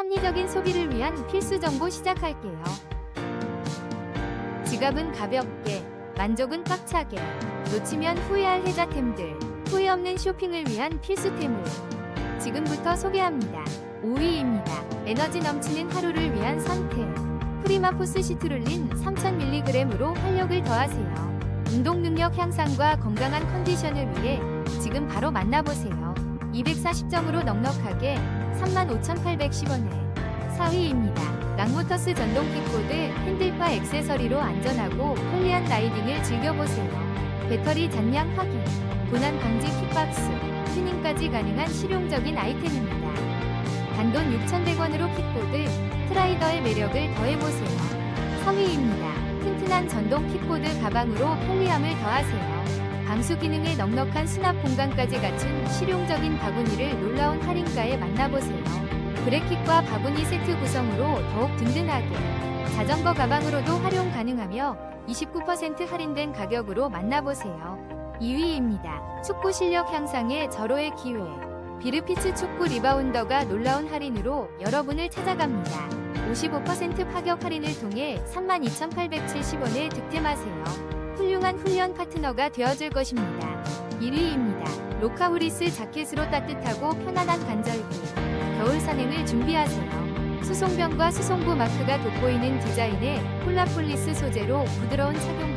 합리적인 소비를 위한 필수 정보 시작할게요. 지갑은 가볍게, 만족은 꽉차게, 놓치면 후회할 혜자템들, 후회 없는 쇼핑을 위한 필수템을 지금부터 소개합니다. 5위입니다. 에너지 넘치는 하루를 위한 선택. 프리마포스 시트룰린 3000mg으로 활력을 더하세요. 운동 능력 향상과 건강한 컨디션을 위해 지금 바로 만나보세요. 240점으로 넉넉하게 35,810원에 4위입니다. 랑모터스 전동 킥보드 핸들파 액세서리로 안전하고 편리한 라이딩을 즐겨보세요. 배터리 잔량 확인, 도난 방지 킥박스, 튜닝까지 가능한 실용적인 아이템입니다. 단돈 6,100원으로 킥보드, 트라이더의 매력을 더해보세요. 3위입니다. 튼튼한 전동 킥보드 가방으로 편리함을 더하세요. 방수 기능의 넉넉한 수납 공간까지 갖춘 실용적인 바구니를 놀라운 할인가에 만나보세요. 브레킥과 바구니 세트 구성으로 더욱 든든하게 자전거 가방으로도 활용 가능하며 29% 할인된 가격으로 만나보세요. 2위입니다. 축구 실력 향상의 절호의 기회. 비르피츠 축구 리바운더가 놀라운 할인으로 여러분을 찾아갑니다. 55% 파격 할인을 통해 32,870원에 득템하세요. 훌륭한 훈련 파트너가 되어줄 것입니다. 1위입니다. 로카우리스 자켓으로 따뜻하고 편안한 간절기. 겨울 산행을 준비하세요. 수송병과 수송부 마크가 돋보이는 디자인의 폴라폴리스 소재로 부드러운 선사합니다.